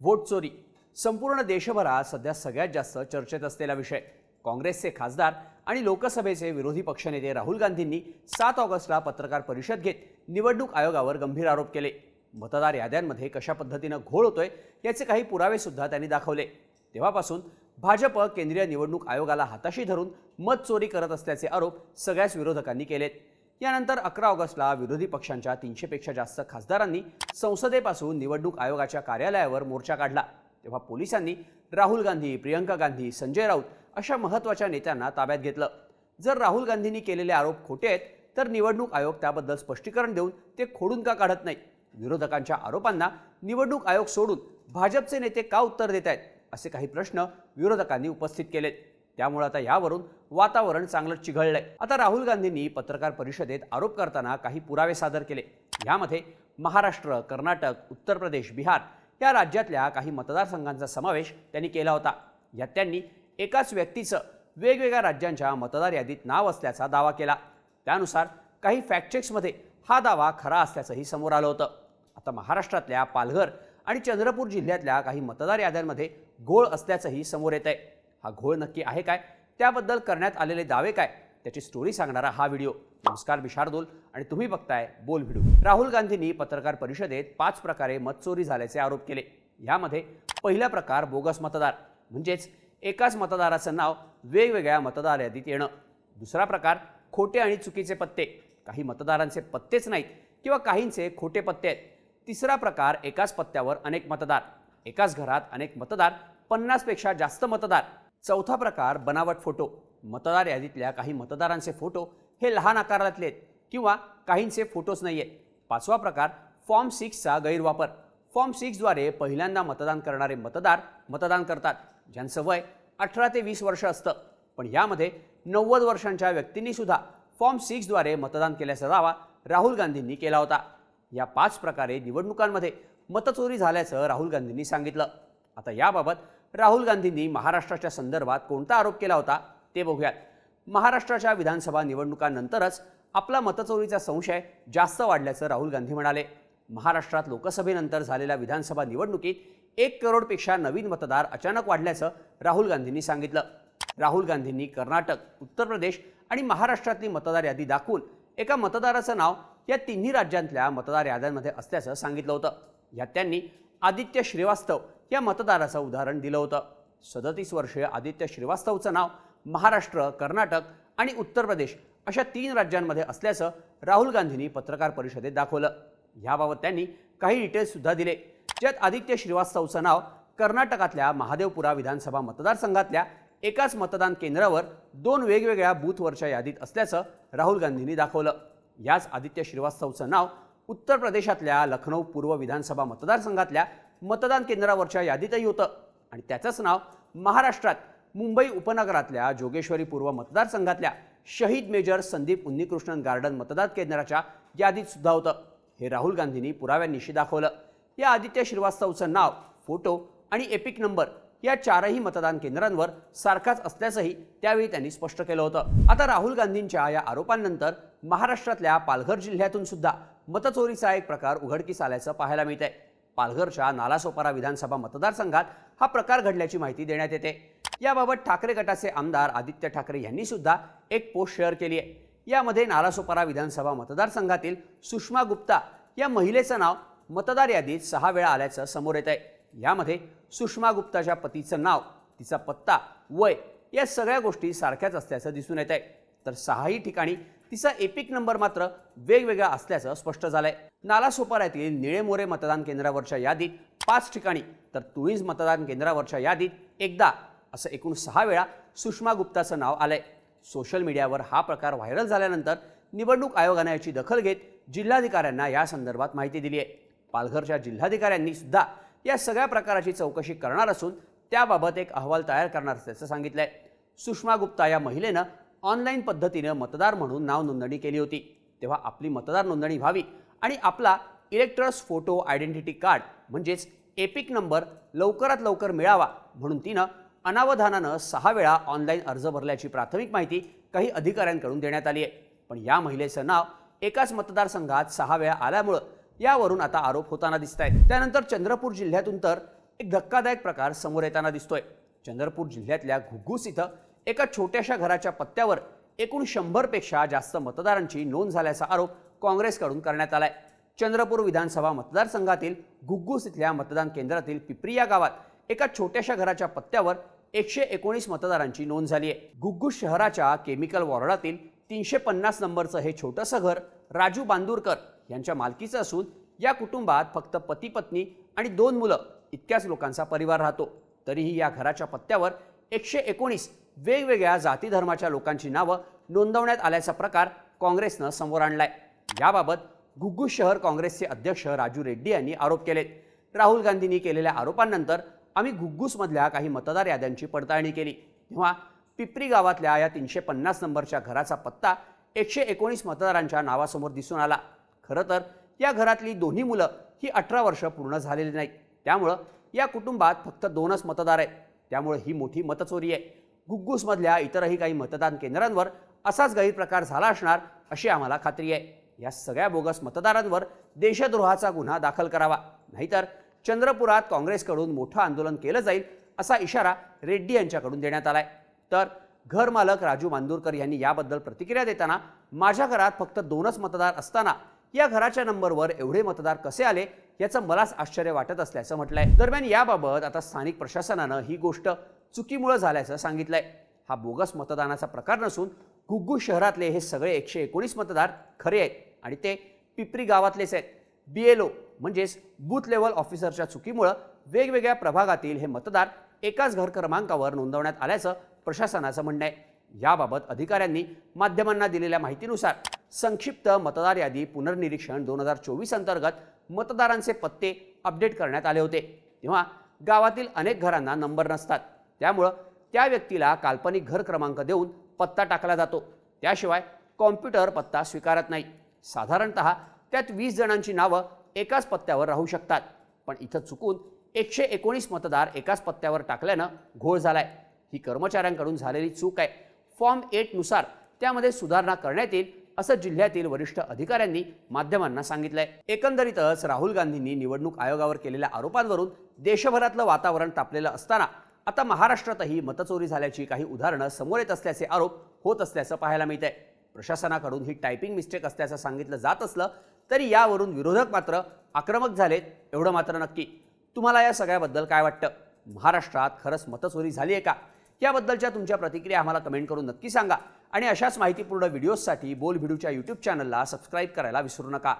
Vote चोरी. संपूर्ण देशभरात सध्या सगळ्यात जास्त चर्चेत असलेला विषय. काँग्रेसचे खासदार आणि लोकसभेचे विरोधी पक्षनेते राहुल गांधींनी सात ऑगस्टला पत्रकार परिषद घेत निवडणूक आयोगावर गंभीर आरोप केले. मतदार याद्यांमध्ये कशा पद्धतीनं घोळ होतोय याचे काही पुरावे सुद्धा त्यांनी दाखवले. तेव्हापासून भाजप केंद्रीय निवडणूक आयोगाला हाताशी धरून मत चोरी करत असल्याचे आरोप सगळ्याच विरोधकांनी केलेत. यानंतर अकरा ऑगस्टला विरोधी पक्षांच्या तीनशेपेक्षा जास्त खासदारांनी संसदेपासून निवडणूक आयोगाच्या कार्यालयावर मोर्चा काढला. तेव्हा पोलिसांनी राहुल गांधी प्रियंका गांधी संजय राऊत अशा महत्त्वाच्या नेत्यांना ताब्यात घेतलं. जर राहुल गांधींनी केलेले आरोप खोटे आहेत तर निवडणूक आयोग त्याबद्दल स्पष्टीकरण देऊन ते खोडून का काढत नाही? विरोधकांच्या आरोपांना निवडणूक आयोग सोडून भाजपचे नेते का उत्तर देत आहेत असे काही प्रश्न विरोधकांनी उपस्थित केलेत. त्यामुळे आता यावरून वातावरण चांगलं चिघळलंय. आता राहुल गांधींनी पत्रकार परिषदेत आरोप करताना काही पुरावे सादर केले. यामध्ये महाराष्ट्र कर्नाटक उत्तर प्रदेश बिहार या राज्यातल्या काही मतदारसंघांचा समावेश त्यांनी केला होता. यात त्यांनी एकाच व्यक्तीचं वेगवेगळ्या राज्यांच्या मतदार यादीत नाव असल्याचा दावा केला. त्यानुसार काही फॅक्टचेक्समध्ये हा दावा खरा असल्याचंही समोर आलं होतं. आता महाराष्ट्रातल्या पालघर आणि चंद्रपूर जिल्ह्यातल्या काही मतदार याद्यांमध्ये घोळ असल्याचंही समोर येत आहे हा घोळ नक्की आहे काय? त्याबद्दल करण्यात आलेले दावे काय? त्याची स्टोरी सांगणारा हा व्हिडिओ नमस्कार मी शार्दूल आणि तुम्ही बघताय बोल व्हिडिओ राहुल गांधींनी पत्रकार परिषदेत पाच प्रकारे मतचोरी झाल्याचे आरोप केले. यामध्ये पहिला प्रकार बोगस मतदार. म्हणजेच एकाच मतदाराचं नाव वेगवेगळ्या मतदार यादीत येणं. दुसरा प्रकार खोटे आणि चुकीचे पत्ते. काही मतदारांचे पत्तेच नाहीत किंवा काहींचे खोटे पत्ते आहेत. तिसरा प्रकार एकाच पत्त्यावर अनेक मतदार. एकाच घरात अनेक मतदार पन्नासपेक्षा जास्त मतदार. चौथा प्रकार बनावट फोटो. मतदार यादीतल्या काही मतदारांचे फोटो हे लहान आकारातले आहेत किंवा काहींचे फोटोच नाही आहेत पाचवा प्रकार फॉर्म सिक्सचा गैरवापर. फॉर्म सिक्सद्वारे पहिल्यांदा मतदान करणारे मतदार मतदान करतात ज्यांचं वय अठरा ते वीस वर्ष असतं. पण यामध्ये नव्वद वर्षांच्या व्यक्तींनीसुद्धा फॉर्म सिक्सद्वारे मतदान केल्याचा दावा राहुल गांधींनी केला होता. या पाच प्रकारे निवडणुकांमध्ये मतचोरी झाल्याचं राहुल गांधींनी सांगितलं. आता याबाबत राहुल गांधींनी महाराष्ट्राच्या संदर्भात कोणता आरोप केला होता ते बघूयात. महाराष्ट्राच्या विधानसभा निवडणुकांनंतरच आपला मतचोरीचा संशय जास्त वाढल्याचं राहुल गांधी म्हणाले. महाराष्ट्रात लोकसभेनंतर झालेल्या विधानसभा निवडणुकीत एक करोडपेक्षा नवीन मतदार अचानक वाढल्याचं राहुल गांधींनी सांगितलं. राहुल गांधींनी कर्नाटक उत्तर प्रदेश आणि महाराष्ट्रातली मतदार यादी दाखवून एका मतदाराचं नाव या तिन्ही राज्यांतल्या मतदार याद्यांमध्ये असल्याचं सांगितलं होतं. यात त्यांनी आदित्य श्रीवास्तव या मतदाराचं उदाहरण दिलं होतं. सदतीस वर्षीय आदित्य श्रीवास्तवचं नाव महाराष्ट्र कर्नाटक आणि उत्तर प्रदेश अशा तीन राज्यांमध्ये असल्याचं राहुल गांधींनी पत्रकार परिषदेत दाखवलं. याबाबत त्यांनी काही डिटेल्ससुद्धा दिले. ज्यात आदित्य श्रीवास्तवचं नाव कर्नाटकातल्या महादेवपुरा विधानसभा मतदारसंघातल्या एकाच मतदान केंद्रावर दोन वेगवेगळ्या बूथवरच्या यादीत असल्याचं राहुल गांधींनी दाखवलं. याच आदित्य श्रीवास्तवचं नाव उत्तर प्रदेशातल्या लखनौ पूर्व विधानसभा मतदारसंघातल्या मतदान केंद्रावरच्या यादीतही होतं. आणि त्याचंच नाव महाराष्ट्रात मुंबई उपनगरातल्या जोगेश्वरी पूर्व मतदारसंघातल्या शहीद मेजर संदीप उन्नीकृष्णन गार्डन मतदान केंद्राच्या यादीत सुद्धा होतं. हे राहुल गांधींनी पुराव्यांनिशी दाखवलं. या आदित्य श्रीवास्तवचं नाव फोटो आणि एपिक नंबर या चारही मतदान केंद्रांवर सारखाच असल्याचंही त्यावेळी त्यांनी स्पष्ट केलं होतं. आता राहुल गांधींच्या या आरोपांनंतर महाराष्ट्रातल्या पालघर जिल्ह्यातून सुद्धा मतचोरीचा एक प्रकार उघडकीस आल्याचं पाहायला मिळत आहे पालघरच्या नालासोपारा विधानसभा मतदारसंघात हा प्रकार घडल्याची माहिती देण्यात येते. याबाबत ठाकरे गटाचे आमदार आदित्य ठाकरे यांनी सुद्धा एक पोस्ट शेअर केली आहे. यामध्ये नालासोपारा विधानसभा मतदारसंघातील सुषमा गुप्ता या महिलेचं नाव मतदार यादीत सहा वेळा आल्याचं समोर येत आहे यामध्ये सुषमा गुप्ताच्या पतीचं नाव तिचा पत्ता वय या सगळ्या गोष्टी सारख्याच असल्याचं दिसून येत आहे तर सहाही ठिकाणी तिचा एपिक नंबर मात्र वेगवेगळा असल्याचं स्पष्ट झालंय. नालासोपाऱ्यातील निळेमोरे मतदान केंद्रावरच्या यादीत पाच ठिकाणी तर तुळीज मतदान केंद्रावरच्या यादीत एकदा असं एकूण सहा वेळा सुषमा गुप्ताचं नाव आलंय. सोशल मीडियावर हा प्रकार व्हायरल झाल्यानंतर निवडणूक आयोगाने याची दखल घेत जिल्हाधिकाऱ्यांना या संदर्भात माहिती दिली आहे पालघरच्या जिल्हाधिकाऱ्यांनी सुद्धा या सगळ्या प्रकाराची चौकशी करणार असून त्याबाबत एक अहवाल तयार करणार असल्याचं सांगितलंय. सुषमा गुप्ता या महिलेनं ऑनलाईन पद्धतीनं मतदार म्हणून नाव नोंदणी केली होती. तेव्हा आपली मतदार नोंदणी व्हावी आणि आपला इलेक्ट्रस फोटो आयडेंटिटी कार्ड म्हणजेच एपिक नंबर लवकरात लवकर मिळावा म्हणून तिनं अनावधानानं सहा वेळा ऑनलाईन अर्ज भरल्याची प्राथमिक माहिती काही अधिकाऱ्यांकडून देण्यात आली आहे. पण या महिलेचं नाव एकाच मतदारसंघात सहा वेळा आल्यामुळं यावरून आता आरोप होताना दिसत आहेत त्यानंतर चंद्रपूर जिल्ह्यातून तर एक धक्कादायक प्रकार समोर येताना दिसतोय. चंद्रपूर जिल्ह्यातल्या घुग्गुस इथं एका छोट्याशा घराच्या पत्त्यावर एकूण शंभरपेक्षा जास्त मतदारांची नोंद झाल्याचा आरोप काँग्रेसकडून करण्यात आलाय. चंद्रपूर विधानसभा मतदारसंघातील घुग्गुस इथल्या मतदान केंद्रातील पिपरिया गावात एका छोट्याशा घराच्या पत्त्यावर एकशे एकोणीस मतदारांची नोंद झाली आहे गुग्गुस शहराच्या केमिकल वॉर्डातील तीनशे पन्नास नंबरचं हे छोटंसं घर राजू बांदूरकर यांच्या मालकीचं असून या कुटुंबात फक्त पती पत्नी आणि दोन मुलं इतक्याच लोकांचा परिवार राहतो. तरीही या घराच्या पत्त्यावर एकशे एकोणीस वेगवेगळ्या जाती धर्माच्या लोकांची नावं नोंदवण्यात आल्याचा प्रकार काँग्रेसनं समोर आणलाय. याबाबत गुग्गूस शहर काँग्रेसचे अध्यक्ष राजू रेड्डी यांनी आरोप केलेत. राहुल गांधींनी केलेल्या आरोपांनंतर आम्ही घुग्गूसमधल्या काही मतदार याद्यांची पडताळणी केली. तेव्हा पिपरी गावातल्या या तीनशे पन्नास नंबरच्या घराचा पत्ता एकशे एकोणीस मतदारांच्या नावासमोर दिसून आला. खरं तर या घरातली दोन्ही मुलं ही अठरा वर्ष पूर्ण झालेली नाहीत. त्यामुळं या कुटुंबात फक्त दोनच मतदार आहेत. त्यामुळे ही मोठी मतचोरी आहे. गुग्गूसमधल्या इतरही काही मतदान केंद्रांवर असाच गैरप्रकार झाला असणार अशी आम्हाला खात्री आहे. या सगळ्या बोगस मतदारांवर देशद्रोहाचा गुन्हा दाखल करावा. नाहीतर चंद्रपुरात काँग्रेसकडून मोठं आंदोलन केलं जाईल असा इशारा रेड्डी यांच्याकडून देण्यात आलाय. तर घरमालक राजू मांदूरकर यांनी याबद्दल प्रतिक्रिया देताना माझ्या घरात फक्त दोनच मतदार असताना या घराच्या नंबरवर एवढे मतदार कसे आले याचं मलाच आश्चर्य वाटत असल्याचं म्हटलंय. दरम्यान याबाबत आता स्थानिक प्रशासनानं ही गोष्ट चुकीमुळं झाल्याचं सांगितलंय. हा बोगस मतदानाचा प्रकार नसून गुग्गू शहरातले हे सगळे एकशे एकोणीस मतदार खरे आहेत आणि ते पिपरी गावातलेच आहेत. बी एल ओ म्हणजेच बूथ लेवल ऑफिसरच्या चुकीमुळं वेगवेगळ्या प्रभागातील हे मतदार एकाच घर क्रमांकावर नोंदवण्यात आल्याचं प्रशासनाचं म्हणणं आहे. याबाबत अधिकाऱ्यांनी माध्यमांना दिलेल्या माहितीनुसार संक्षिप्त मतदार यादी पुनर्निरीक्षण दोन हजार चोवीस अंतर्गत मतदारांचे पत्ते अपडेट करण्यात आले होते. तेव्हा गावातील अनेक घरांना नंबर नसतात. त्यामुळं त्या व्यक्तीला काल्पनिक घर क्रमांक देऊन पत्ता टाकला जातो. त्याशिवाय कॉम्प्युटर पत्ता स्वीकारत नाही. साधारणत त्यात वीस जणांची नावं एकाच पत्त्यावर राहू शकतात. पण इथं चुकून एकशे एकोणीस मतदार एकाच पत्त्यावर टाकल्यानं घोळ झालाय. ही कर्मचाऱ्यांकडून झालेली चूक आहे. फॉर्म एटनुसार त्यामध्ये सुधारणा करण्यात येईल असं जिल्ह्यातील वरिष्ठ अधिकाऱ्यांनी माध्यमांना सांगितलंय. एकंदरीतच राहुल गांधींनी निवडणूक आयोगावर केलेल्या आरोपांवरून देशभरातलं वातावरण तापलेलं असताना आता महाराष्ट्रातही मतचोरी झाल्याची काही उदाहरणं समोर येत असल्याचे आरोप होत असल्याचं पाहायला मिळत आहे प्रशासनाकडून ही टायपिंग मिस्टेक असल्याचं सांगितलं जात असलं तरी यावरून विरोधक मात्र आक्रमक झालेत एवढं मात्र नक्की. तुम्हाला या सगळ्याबद्दल काय वाटतं? महाराष्ट्रात खरंच मतचोरी झाली आहे का? याबद्दलच्या तुमच्या प्रतिक्रिया आम्हाला कमेंट करून नक्की सांगा. आणि अशाच माहितीपूर्ण व्हिडिओजसाठी बोल व्हिडिओच्या यूट्यूब चॅनलला सबस्क्राईब करायला विसरू नका.